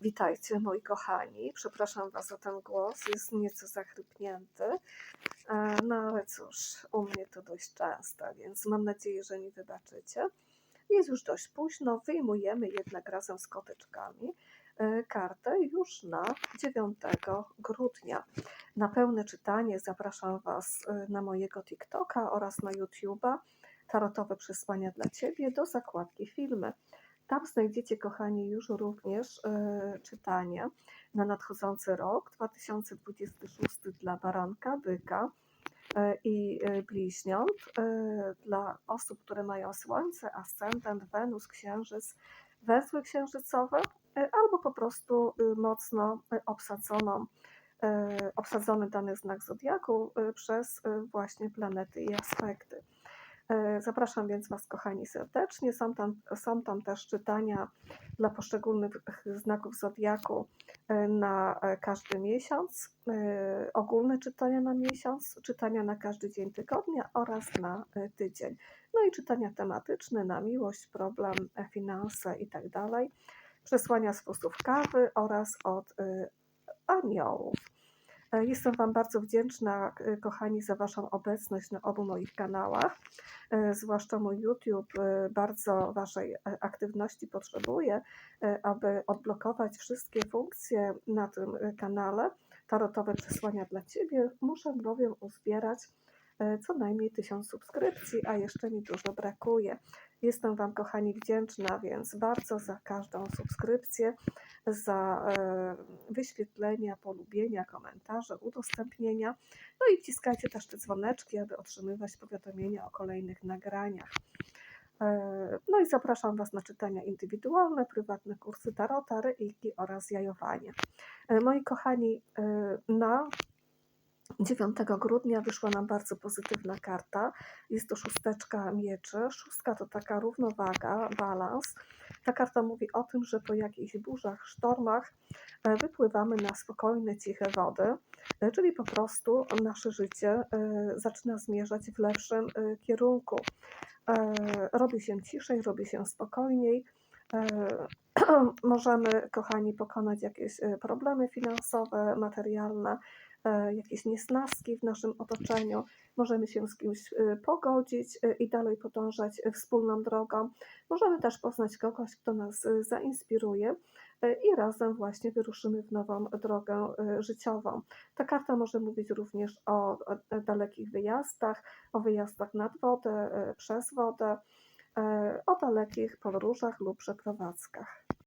Witajcie moi kochani. Przepraszam Was za ten głos, jest nieco zachrypnięty. E, No ale cóż, u mnie to dość często, więc mam nadzieję, że mi wybaczycie. Jest już dość późno, wyjmujemy jednak razem z koteczkami e, kartę już na 9 grudnia. Na pełne czytanie zapraszam Was e, na mojego TikToka oraz na YouTube'a Tarotowe Przesłania dla Ciebie do zakładki filmy. Tam znajdziecie, kochani, już również e, czytanie na nadchodzący rok 2026 dla baranka, byka e, i e, bliźniąt. E, dla osób, które mają Słońce, Ascendent, Wenus, Księżyc, węzły księżycowe albo po prostu mocno obsadzoną, obsadzony dany znak zodiaku przez właśnie planety i aspekty. E, Zapraszam więc Was, kochani, serdecznie. Są tam, są tam też czytania dla poszczególnych znaków zodiaku e, na e, każdy miesiąc, ogólne czytania na miesiąc, czytania na każdy dzień tygodnia oraz na tydzień. No i czytania tematyczne na miłość, problem, finanse i tak. Przesłania z kawy oraz od aniołów. E, Jestem Wam bardzo wdzięczna, e, kochani, za Waszą obecność na obu moich kanałach. E, Zwłaszcza mój YouTube bardzo Waszej aktywności potrzebuje, aby odblokować wszystkie funkcje na tym kanale. Tarotowe przesłania dla Ciebie. Muszę bowiem uzbierać co najmniej tysiąc subskrypcji, a jeszcze mi dużo brakuje. Jestem Wam, kochani, wdzięczna, więc bardzo za każdą subskrypcję, za e, wyświetlenia, polubienia, komentarze, udostępnienia. No i wciskajcie też te dzwoneczki, aby otrzymywać powiadomienia o kolejnych nagraniach. E, No i zapraszam Was na czytania indywidualne, prywatne kursy tarota, reiki oraz jajowanie. E, Moi kochani, na 9 grudnia wyszła nam bardzo pozytywna karta. Jest to szósteczka mieczy. Szóstka to taka równowaga, balans. Ta karta mówi o tym, że po jakichś burzach, sztormach e, wypływamy na spokojne, ciche wody, e, czyli po prostu nasze życie e, zaczyna zmierzać w lepszym kierunku. Robi się ciszej, robi się spokojniej. Możemy, kochani, pokonać jakieś e, problemy finansowe, materialne, e, jakieś niesnaski w naszym otoczeniu. Możemy się z kimś e, pogodzić i dalej podążać wspólną drogą. Możemy też poznać kogoś, kto nas zainspiruje i razem właśnie wyruszymy w nową drogę życiową. Ta karta może mówić również o, dalekich wyjazdach, o wyjazdach nad wodę, przez wodę, o dalekich podróżach lub przeprowadzkach.